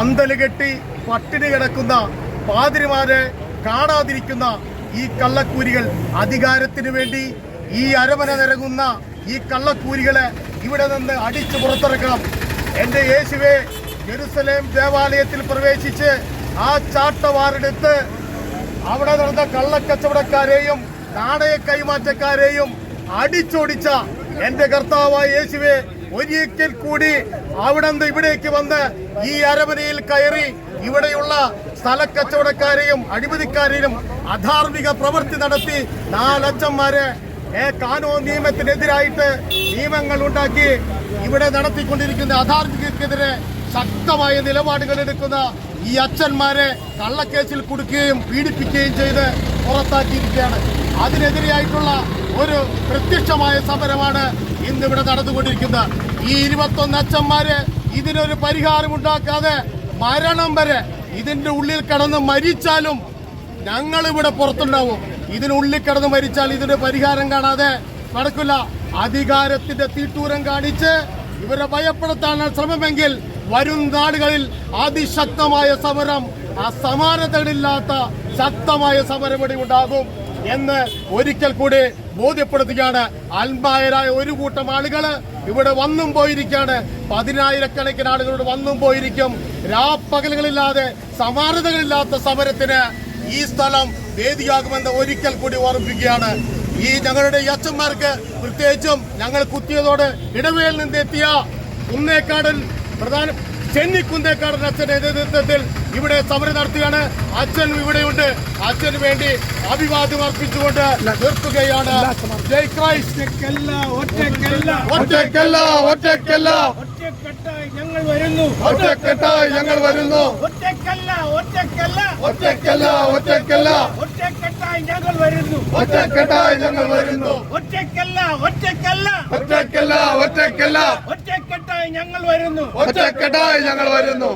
പന്തൽ കെട്ടി പട്ടിണി കിടക്കുന്ന പാതിരിമാരെ കാണാതിരിക്കുന്ന ഈ കള്ളക്കൂരികൾ അധികാരത്തിന് വേണ്ടി ഈ അരമന നിരങ്ങുന്ന ഈ കള്ളക്കൂരികളെ ഇവിടെ നിന്ന് അടിച്ചു പുറത്തിറക്കണം. എന്റെ യേശുവെ ജെറുസലേം ദേവാലയത്തിൽ പ്രവേശിച്ച് ആ ചാട്ടവാറെടുത്ത് അവിടെ നടന്ന കള്ളക്കച്ചവടക്കാരെയും നാണയ കൈമാറ്റക്കാരെയും അടിച്ചോടിച്ച എന്റെ കർത്താവായ യേശുവെ ഒരിക്കൽ കൂടി അവിടെ നിന്ന് ഇവിടേക്ക് വന്ന് ഈ അരമനയിൽ കയറി ഇവിടെയുള്ള സ്ഥലക്കച്ചവടക്കാരെയും അഴിമതിക്കാരെയും അധാർമിക പ്രവൃത്തി നടത്തി നാലച്ചന്മാരെ കാനോ നിയമത്തിനെതിരായിട്ട് നിയമങ്ങൾ ഉണ്ടാക്കി ഇവിടെ നടത്തിക്കൊണ്ടിരിക്കുന്ന അധാർമികക്കെതിരെ ശക്തമായ നിലപാടുകൾ എടുക്കുന്ന ഈ അച്ഛന്മാരെ കള്ളക്കേസിൽ കുടുക്കുകയും പീഡിപ്പിക്കുകയും ചെയ്ത് പുറത്താക്കിയിരിക്കുകയാണ്. അതിനെതിരെയായിട്ടുള്ള ഒരു പ്രത്യക്ഷമായ സമരമാണ് ഇന്നിവിടെ നടന്നുകൊണ്ടിരിക്കുന്നത്. ഈ ഇരുപത്തൊന്ന് അച്ഛന്മാര് ഇതിനൊരു പരിഹാരം ഉണ്ടാക്കാതെ മരണം വരെ ഇതിന്റെ ഉള്ളിൽ കടന്ന് മരിച്ചാലും ഞങ്ങൾ ഇവിടെ പുറത്തുണ്ടാവും ഇതിനുള്ളിൽ കിടന്ന് മരിച്ചാൽ ഇതിന് പരിഹാരം കാണാതെ നടക്കില്ല. അധികാരത്തിന്റെ തീട്ടൂരം കാണിച്ച് ഇവരെ ഭയപ്പെടുത്താനാണ് ശ്രമമെങ്കിൽ വരും നാടുകളിൽ അതിശക്തമായ സമരം അസമാനതകളില്ലാത്ത ശക്തമായ സമരം ഇവിടെ ഉണ്ടാകും. എന്ന് ഒരിക്കൽ കൂടി ബോധ്യപ്പെടുത്തുകയാണ്. അൽമായരായ ഒരു കൂട്ടം ആളുകൾ ഇവിടെ വന്നും പോയിരിക്കുകയാണ്. പതിനായിരക്കണക്കിന് ആളുകളോട് വന്നും പോയിരിക്കും. രാപ്പകലുകളില്ലാതെ സമാനതകളില്ലാത്ത സമരത്തിന് ഈ സ്ഥലം വേദിയാകുമെന്ന് ഒരിക്കൽ കൂടി ഓർമ്മിപ്പിക്കുകയാണ്. ഈ ഞങ്ങളുടെ അച്ഛന്മാർക്ക് പ്രത്യേകിച്ചും ഞങ്ങൾ കുത്തിയതോട് ഇടവേൽ നിന്നെത്തിയ കുന്നേക്കാടൻ പ്രധാന ചെന്നി കുന്തേക്കാടൻ അച്ഛന്റെ നേതൃത്വത്തിൽ ഇവിടെ സമരം നടത്തുകയാണ്. അച്ഛൻ ഇവിടെയുണ്ട്. അച്ഛന് വേണ്ടി അഭിവാദ്യം അർപ്പിച്ചുകൊണ്ട് നിർത്തുകയാണ്. ജയ് ക്രൈസ്റ്റ് ഒറ്റക്കെട്ടായി ഞങ്ങൾ വരുന്നു. ഒറ്റക്കെട്ടായി ഞങ്ങൾ വരുന്നു. ഒറ്റക്കെട്ടായി ഞങ്ങൾ വരുന്നു. ഒറ്റക്കെട്ടായി ഞങ്ങൾ വരുന്നു. ഒറ്റക്കല്ല ഒറ്റക്കല്ല ഒറ്റക്കല്ല ഒറ്റക്കല്ല ഒറ്റക്കെട്ടായി ഞങ്ങൾ വരുന്നു. ഒറ്റക്കെട്ടായി ഞങ്ങൾ വരുന്നു.